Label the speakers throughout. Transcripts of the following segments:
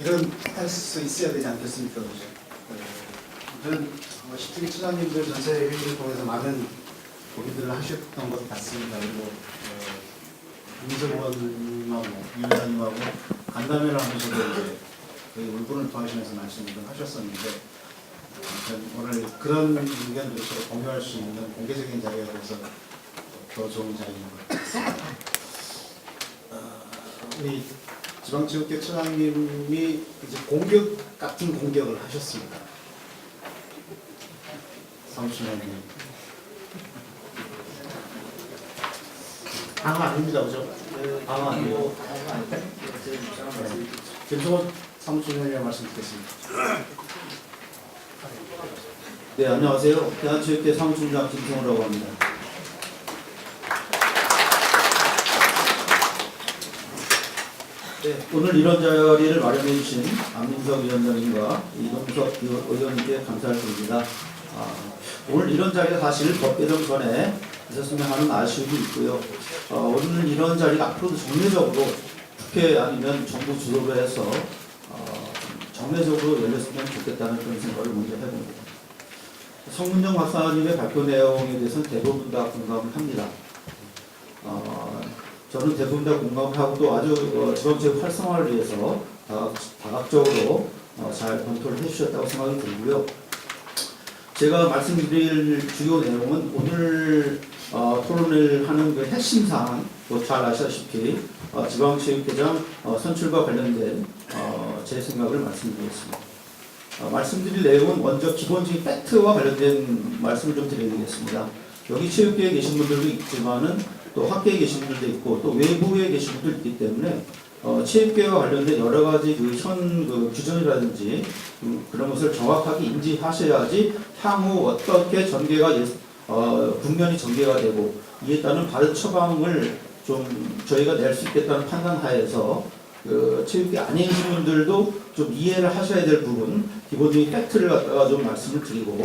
Speaker 1: 이런 할 수 있어야 되지 않겠습니까, 그죠? 네. 저는 어, 십주기 처장님들 전체 회의를 통해서 많은 고민들을 하셨던 것 같습니다. 그리고 어, 김석 의원님하고 위원장님하고 간담회를 하면서도 이제 거의 울분을 토하시면서 말씀을 좀 하셨었는데 어, 오늘 그런 의견들을 서로 공유할 수 있는 공개적인 자리가 돼서 더 좋은 자리인 것 같습니다. 어, 우리 지방체육회 처장님이 이제 공격 같은 공격을 하셨습니다. 사무총장님. 방어 아닙니다, 그죠? 방어 아니고. 네. 김성호 사무총장님 말씀 듣겠습니다. 네, 안녕하세요. 대한체육회 사무총장 김성호라고 합니다. 네, 오늘 이런 자리를 마련해 주신 안민석 위원장님과 이동석 의원님께 감사를 드립니다. 아, 오늘 이런 자리가 사실 법 개정 전에 있었으면 하는 아쉬움이 있고요. 어, 오늘 이런 자리가 앞으로도 정례적으로 국회 아니면 정부 주도로 해서 어, 정례적으로 열렸으면 좋겠다는 그런 생각을 먼저 해봅니다. 성문정 박사님의 발표 내용에 대해서는 대부분 다 공감을 합니다. 어, 저는 대부분 다 공감하고 또 아주 어, 지방체육 활성화를 위해서 다각, 다각적으로 어, 잘 검토를 해주셨다고 생각이 들고요. 제가 말씀드릴 주요 내용은 오늘 어, 토론을 하는 그 핵심 사항, 또잘 아시다시피 어, 지방체육회장 어, 선출과 관련된 어, 제 생각을 말씀드리겠습니다. 어, 말씀드릴 내용은 먼저 기본적인 팩트와 관련된 말씀을 좀 드리겠습니다. 여기 체육계에 계신 분들도 있지만은 또 학계에 계신 분들도 있고 또 외부에 계신 분들도 있기 때문에 어, 체육계와 관련된 여러 가지 그현 그 규정이라든지 음, 그런 것을 정확하게 인지하셔야지 향후 어떻게 전개가 예, 어, 국면이 전개가 되고 이에 따른 바른 처방을 좀 저희가 낼 수 있겠다는 판단하에서 그 체육계 아니신 분들도 좀 이해를 하셔야 될 부분 기본적인 팩트를 갖다가 좀 말씀을 드리고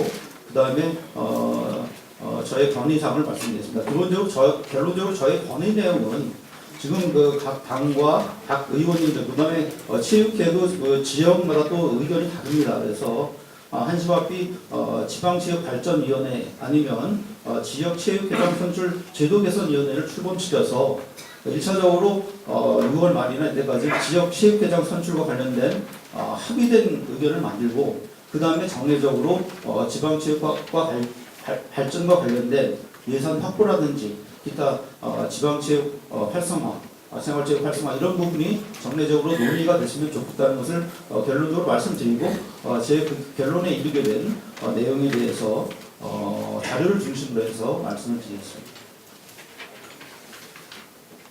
Speaker 1: 그 다음에 어, 어, 저의 건의 사항을 말씀드리겠습니다. 기본적으로 저, 결론적으로 저의 건의 내용은 지금 그 각 당과 각 의원님들 그다음에 어, 체육회도 그 지역마다 또 의견이 다릅니다. 그래서 어, 한시바삐 어, 지방체육발전위원회 아니면 어, 지역체육회장 선출 제도 개선위원회를 출범시켜서 1차적으로 어, 6월 말이나 이때까지 지역체육회장 선출과 관련된 어, 합의된 의견을 만들고 그 다음에 정례적으로 어, 지방체육과 발, 발, 발전과 관련된 예산 확보라든지 기타 어, 지방체육 어, 활성화, 어, 생활체육 활성화 이런 부분이 정례적으로 논의가 됐으면 좋겠다는 것을 어, 결론적으로 말씀드리고 어, 제 그 결론에 이르게 된 어, 내용에 대해서 어, 자료를 중심으로 해서 말씀을 드리겠습니다.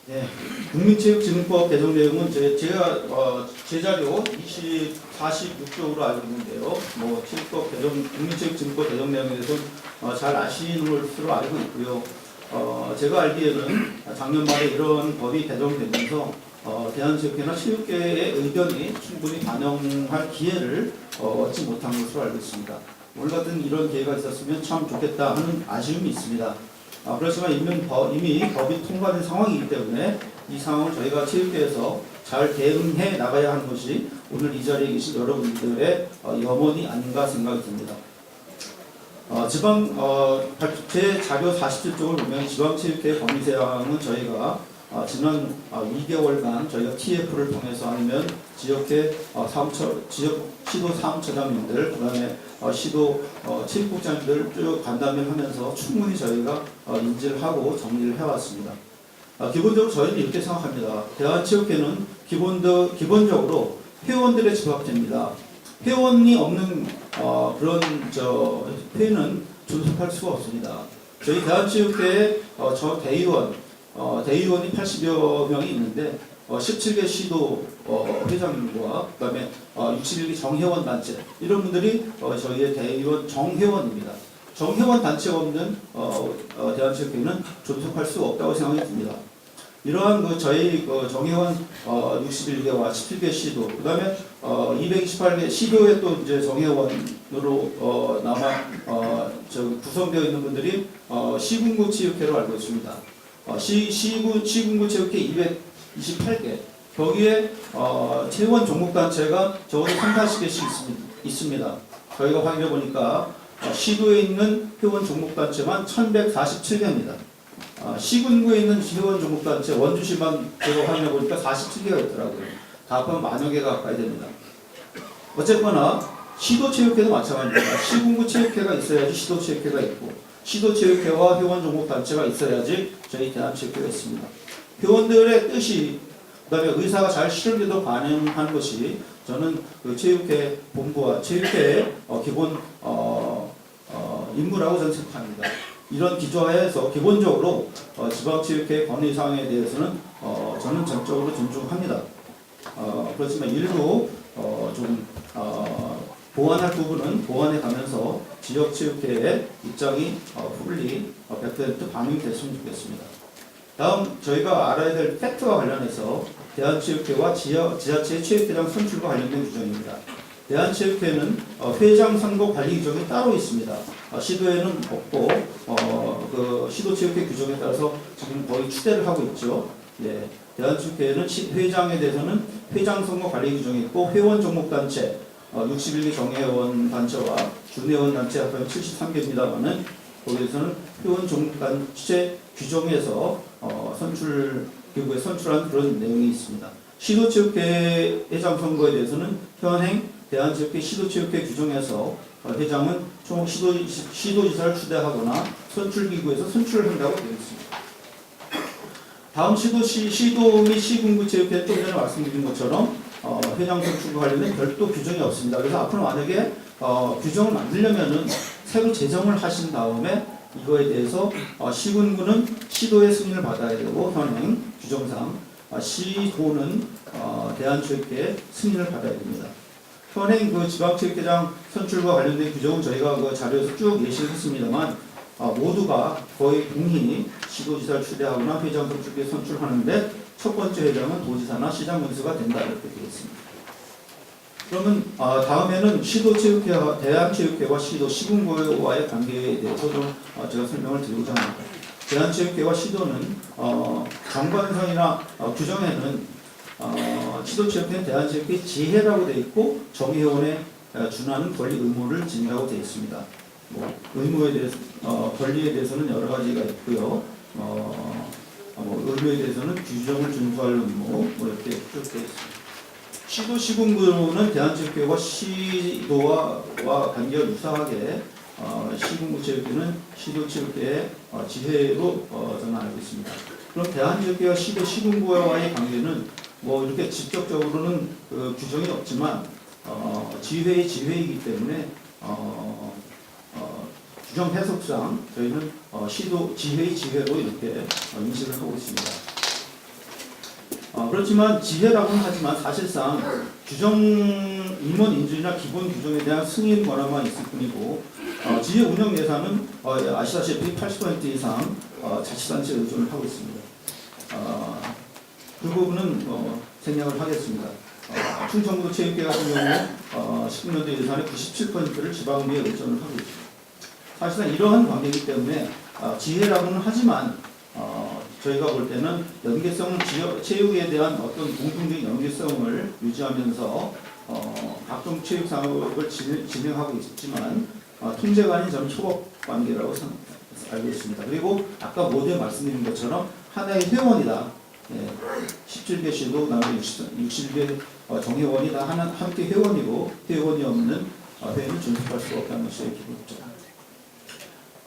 Speaker 1: 네, 국민체육진흥법 개정 내용은 제, 제가 어, 제 자료 20, 46쪽으로 알고 있는데요. 뭐 체육법 개정, 국민체육진흥법 개정 내용에 대해서 어, 잘 아시는 것으로 알고 있고요. 어, 제가 알기에는 작년 말에 이런 법이 개정되면서 어, 대한체육회나 체육계의 의견이 충분히 반영할 기회를 어, 얻지 못한 것으로 알고 있습니다. 오늘 같은 이런 기회가 있었으면 참 좋겠다 하는 아쉬움이 있습니다. 아, 그렇지만 이미, 법이 통과된 상황이기 때문에 이 상황을 저희가 체육계에서 잘 대응해 나가야 하는 것이 오늘 이 자리에 계신 여러분들의 어, 염원이 아닌가 생각이 듭니다. 어, 지방 어, 발- 제 자료 47쪽을 보면 지방체육회 범위사항은 저희가 어, 지난 어, 2개월간 저희가 TF를 통해서 아니면 지역회 어, 사무처 지역 시도 사무처장님들 그다음에 어, 시도 어, 체육국장님들 쭉 간담회를 하면서 충분히 저희가 어, 인지를 하고 정리를 해왔습니다. 어, 기본적으로 저희는 이렇게 생각합니다. 대한체육회는 기본도, 기본적으로 회원들의 집합체입니다. 회원이 없는 어, 그런 저 회는 존속할 수가 없습니다. 저희 대한체육회에 어, 저 대의원, 어, 대의원이 80여 명이 있는데 어, 17개 시도 어, 회장님과 그다음에 어, 61개 정회원 단체 이런 분들이 어, 저희의 대의원 정회원입니다. 정회원 단체가 없는 어, 어, 대한체육회는 존속할 수 없다고 생각이 듭니다. 이러한 그 저희 그 정회원 어, 61개와 17개 시도 그다음에 어, 228개 시도에 또 이제 정회원으로 어, 남아 어, 저 구성되어 있는 분들이 어, 시군구 체육회로 알고 있습니다. 어, 시 시군 시군구 체육회 228개 거기에 어, 체원 종목 단체가 적어도 3, 40개씩 있습니다. 있습니다. 저희가 확인해 보니까 어, 시도에 있는 회원 종목단체만 1147개입니다. 어, 시군구에 있는 회원 종목단체 원주시만 제가 확인해 보니까 47개가 있더라고요. 다 합하면 만여 개가 가까이 됩니다. 어쨌거나 시도체육회도 마찬가지입니다. 시군구 체육회가 있어야지 시도체육회가 있고 시도체육회와 회원 종목단체가 있어야지 저희 대한체육회가 있습니다. 회원들의 뜻이 그다음에 의사가 잘 실현돼도 반영하는 것이 저는 그 체육회 본부와 체육회의 어, 기본 임무라고 생각합니다. 이런 기조하에서 기본적으로 어, 지방체육회 권위 사항에 대해서는 어, 저는 전적으로 존중합니다. 어, 그렇지만 일부 어, 좀 어, 보완할 부분은 보완해 가면서 지역체육회의 입장이 어, 풀리 어, 100% 반영이 됐으면 좋겠습니다. 다음 저희가 알아야 될 팩트와 관련해서 대한체육회와 지하, 지자체 체육회장 선출과 관련된 규정입니다. 대한체육회는 어, 회장 선거 관리 규정이 따로 있습니다. 어, 시도에는 없고 어, 그 시도체육회 규정에 따라서 지금 거의 추대를 하고 있죠. 예, 대한체육회는 시- 회장에 대해서는 회장 선거 관리 규정이 있고 회원 종목단체 어, 61개 정회원 단체와 준회원 단체 합하면 73개입니다만은 거기에서는 회원 종목단체 규정에서 어, 선출 기구에 선출한 그런 내용이 있습니다. 시도체육회 회장 선거에 대해서는 현행 대한체육회 시도체육회 규정에서 어, 회장은 총 시도, 시도지사를 추대하거나 선출기구에서 선출한다고 되어 있습니다. 다음 시도 시 시도 및 시군구 체육회는 좀 전에 말씀드린 것처럼 어, 회장 선출과 관련된 별도 규정이 없습니다. 그래서 앞으로 만약에 어, 규정을 만들려면은 새로 제정을 하신 다음에 이거에 대해서 어, 시군구는 시도의 승인을 받아야 되고 현행 규정상 어, 시도는 어, 대한체육회 승인을 받아야 됩니다. 현행 그 지방체육회장 선출과 관련된 규정은 저희가 그 자료에서 쭉 예시를 했습니다만 어, 모두가 거의 동의 시도지사를 추대하거나 회장 선출에 선출하는데 첫 번째 회장은 도지사나 시장 군수가 된다 이렇게 되어 있습니다. 그러면 어, 다음에는 시도체육회와 대한체육회와 시도 시군구와의 관계에 대해서 좀 어, 제가 설명을 드리고자 합니다. 대한체육회와 시도는 어, 정관상이나 어, 규정에는 어, 시도체육회는 대한체육회 지회라고 되어 있고 정회원에 어, 준하는 권리 의무를 지닌다고 되어 있습니다. 뭐 의무에 대해서 어, 권리에 대해서는 여러 가지가 있고요. 어, 어, 뭐 의무에 대해서는 규정을 준수할 의무 뭐 이렇게 쭉 되어 있습니다. 시도 시군구는 대한체육회와 시도와 와 관계가 유사하게 어, 시군구 체육회는 시도 체육회의 어, 지회로 어, 저는 알고 있습니다. 그럼 대한체육회와 시도 시군구와의 관계는 뭐 이렇게 직접적으로는 그 규정이 없지만 어, 지회의 지회이기 때문에 어, 어, 규정 해석상 저희는 어, 시도 지회의 지회로 이렇게 어, 인식을 하고 있습니다. 어, 그렇지만 지혜라고는 하지만 사실상 규정 임원 인준이나 기본 규정에 대한 승인 권한만 있을 뿐이고 어, 지혜 운영 예산은 어, 아시다시피 80% 이상 어, 자치단체 의존을 하고 있습니다. 어, 그 부분은 어, 생략을 하겠습니다. 어, 충청도 체육회 같은 경우 어, 19년도 예산의 97%를 지방비에 의존을 하고 있습니다. 사실상 이러한 관계이기 때문에 어, 지혜라고는 하지만 어, 저희가 볼 때는 연계성 지역 체육에 대한 어떤 공통적인 연계성을 유지하면서 어, 각종 체육 사업을 진- 진행하고 있지만 어, 통제관이 저는 초법 관계라고 생- 알고 있습니다. 그리고 아까 모두에 말씀드린 것처럼 하나의 회원이다. 예, 17개 시도 나머지 60, 개 어, 정회원이 다 하나, 함께 회원이고 회원이 없는 어, 회원을 준수할 수 없다는 것이 기본입니다.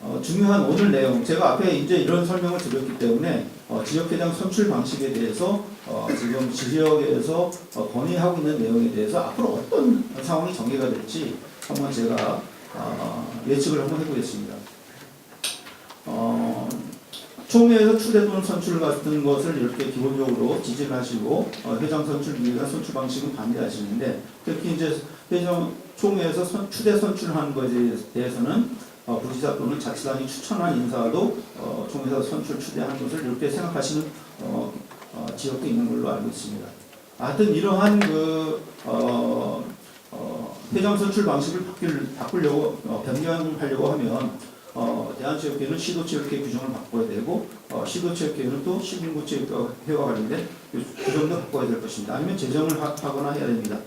Speaker 1: 어, 중요한 오늘 내용 제가 앞에 이제 이런 설명을 드렸기 때문에 어, 지역회장 선출 방식에 대해서 어, 지금 지역에서 어, 건의하고 있는 내용에 대해서 앞으로 어떤 상황이 전개가 될지 한번 제가 어, 예측을 한번 해보겠습니다. 어, 총회에서 추대돈 선출 같은 것을 이렇게 기본적으로 지지를 하시고 어, 회장 선출 위해서 선출 방식은 반대하시는데 특히 이제 회장 총회에서 선, 추대 선출하는 것에 대해서는 어, 부지사 또는 자치단이 추천한 인사도 어, 총회에서 선출 추대하는 것을 이렇게 생각하시는 어, 어, 지역도 있는 걸로 알고 있습니다. 하여튼 이러한 그 어, 어, 회장 선출 방식을 바뀔, 바꾸려고 어, 변경하려고 하면 어, 대한체육회는 시도체육회 규정을 바꿔야 되고 어, 시도체육회는 또 시군구체육회와 관련된 규정도 바꿔야 될 것입니다. 아니면 제정을 하, 하거나 해야 됩니다.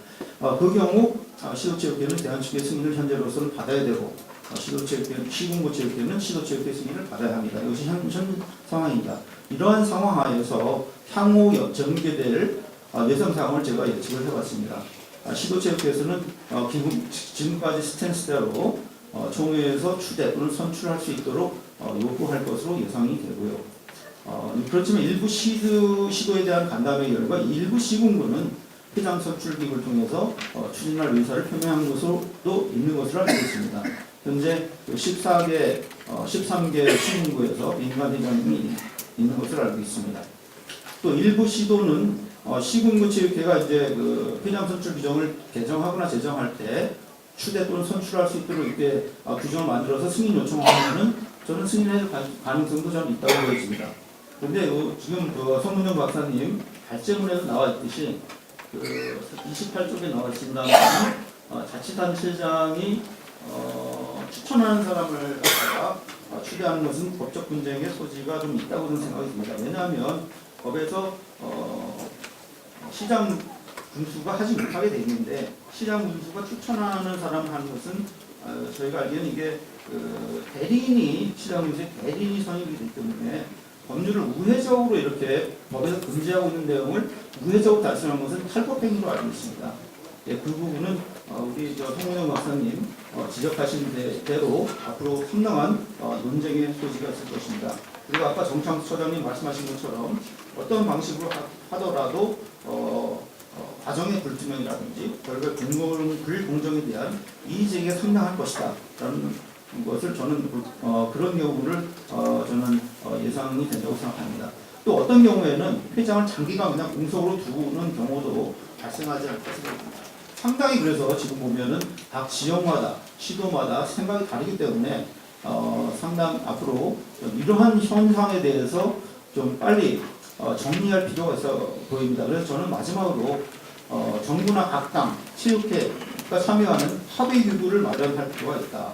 Speaker 1: 어, 그 경우 어, 시도체육회는 대한체육회 승인을 현재로서는 받아야 되고 어, 시도체육회, 시군구체육회는 시도체육회 승인을 받아야 합니다. 이것이 현, 현 상황입니다. 이러한 상황 하에서 향후 여- 전개될 어, 예상 상황을 제가 예측을 해봤습니다. 아, 시도체육회에서는 어, 지금까지 스탠스대로 어, 총회에서 추대 또는 선출할 수 있도록 어, 요구할 것으로 예상이 되고요. 어, 그렇지만 일부 시도, 시도에 대한 간담회 결과 일부 시군구는 회장 선출 기구를 통해서 어, 추진할 의사를 표명한 것으로도 있는 것으로 알고 있습니다. 현재 14개, 어, 13개 시군구에서 민간 회장님이 있는 것으로 알고 있습니다. 또 일부 시도는 어, 시군구 체육회가 이제 그 회장 선출 규정을 개정하거나 제정할 때 추대 또는 선출할 수 있도록 이렇게 어, 규정을 만들어서 승인 요청하면은 저는 승인할 가- 가능성도 좀 있다고 보여집니다. 그런데 요- 지금 그 성문영 박사님 발제문에도 나와 있듯이 그 28쪽에 나와 있습니다. 어, 자치단체장이 어, 추천하는 사람을 추대하는 것은 법적 분쟁의 소지가 좀 있다고 생각이 듭니다. 왜냐하면 법에서 어, 시장 군수가 하지 못하게 돼 있는데 시장 군수가 추천하는 사람을 하는 것은 어, 저희가 알기에는 이게 그 대리인이 시장 군수의 대리인이 선임이 되기 때문에 법률을 우회적으로 이렇게 법에서 금지하고 있는 내용을 우회적으로 달성한 것은 탈법행위로 알고 있습니다. 예, 그 부분은 어, 우리 저 송문영 박사님 어, 지적하신 대- 대로 앞으로 상당한 어, 논쟁의 소지가 있을 것입니다. 그리고 아까 정창수 처장님 말씀하신 것처럼 어떤 방식으로 하, 더라도 어, 어, 과정의 불투명이라든지 결국 공공 불공정에 대한 이의제기가 상당할 것이다 라는 것을 저는 어, 그런 경우를 어, 저는 어, 예상이 된다고 생각합니다. 또 어떤 경우에는 회장을 장기간 그냥 공석으로 두는 경우도 발생하지 않을까 생각합니다. 상당히 그래서 지금 보면은 각 지역마다 시도마다 생각이 다르기 때문에 어, 상당 앞으로 좀 이러한 현상에 대해서 좀 빨리 어, 정리할 필요가 있어 보입니다. 그래서 저는 마지막으로 어, 정부나 각 당, 체육회가 참여하는 합의 기구를 마련할 필요가 있다.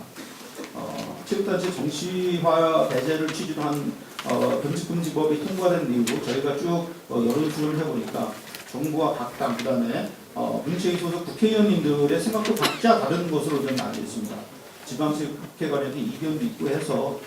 Speaker 1: 어, 체육단체 정치화 배제를 취지로 한 어, 금지금지법이 통과된 이후 저희가 쭉 어, 여론 수렴을 해보니까 정부와 각 당, 그 다음에 어, 문체위 소속 국회의원님들의 생각도 각자 다른 것으로 저는 알고 있습니다. 지방체육회 관련된 이견도 있고 해서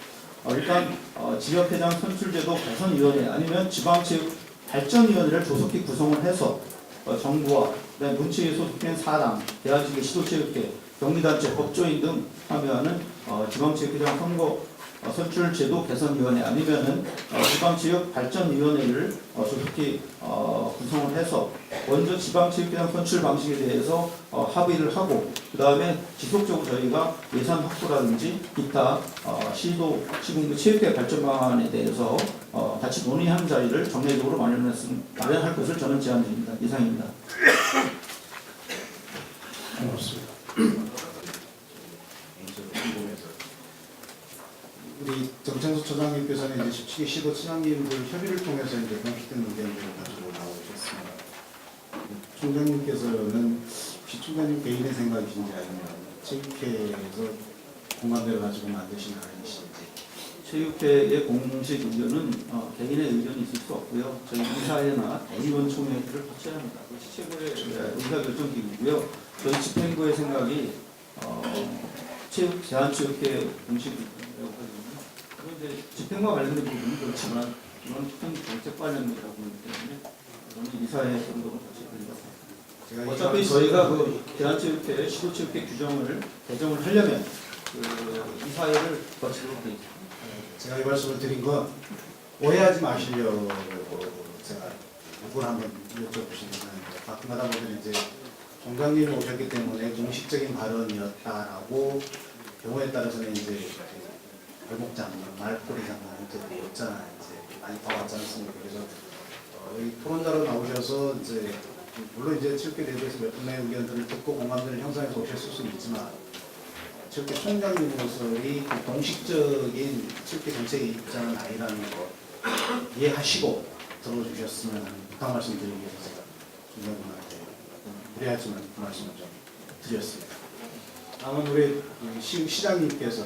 Speaker 1: 어, 일단 어, 지역회장 선출제도 개선위원회 아니면 지방체육 발전위원회를 조속히 구성을 해서 어, 정부와 문체위 소속된 사당, 대한체육 시도체육회, 경기단체, 법조인 등 참여하는 어, 지방체육회장 선거 어, 선출제도 개선위원회 아니면은 어, 지방체육 발전위원회를 어, 조속히 어, 구성을 해서 먼저 지방체육회장 선출 방식에 대해서 어, 합의를 하고 그 다음에 지속적으로 저희가 예산 확보라든지 기타 어, 시도 시군구 체육회 발전 방안에 대해서 어, 같이 논의하는 자리를 정례적으로 마련했음, 마련할 것을 저는 제안드립니다. 이상입니다.
Speaker 2: 고맙습니다. 우리 정창수 처장님께서는 이제 17기 시도 시장님들 협의를 통해서 이제 공식된 의견들을 가지고 나오셨습니다. 총장님께서는 혹시 총장님 개인의 생각이신지 아니면 체육회에서 공감대를 가지고 만드신 아이신지
Speaker 1: 체육회의 공식 의견은 어, 개인의 의견이 있을 수 없고요. 저희 이사회나 대의원 총회를 거쳐야 합니다. 그것이 최고의 의사결정 기구고요. 저희 집행부의 생각이 어, 체육 대한체육회 공식 의견이라고 하거 이제 집행과 관련된 부분은 그렇지만 이건 집행 정책 관련이라고 보기 때문에 저는 거쳐야 된다고 생각합니다.
Speaker 2: 제가
Speaker 1: 어차피
Speaker 2: 이
Speaker 1: 저희가 그 대한체육회, 시도체육회 규정을 개정을 하려면 그 이사회를 거치도록 돼 있습니다.
Speaker 2: 제가 이 말씀을 드린 건 오해하지 마시려고 제가 요걸 한번 여쭤보시는 건데 가끔 가다 보면 이제 총장님이 오셨기 때문에 공식적인 발언이었다라고 경우에 따라서는 이제 발목장, 말꼬리장 이제 없잖아요. 이제 많이 봐왔지 않습니까? 그래서 어, 이 토론자로 나오셔서 이제 물론 이제 체육회 대표에서 몇 분의 의견들을 듣고 공감대를 형성해서 오셨을 수는 있지만 체육회 총장님으로서의 그 공식적인 체육회 정책의 입장은 아니라는 거 이해하시고 들어주셨으면 하는 부탁 말씀드리기 위해서 제가 총장님한테 무리하지만 그 말씀을 좀 드렸습니다. 다음은 우리 시, 시장님께서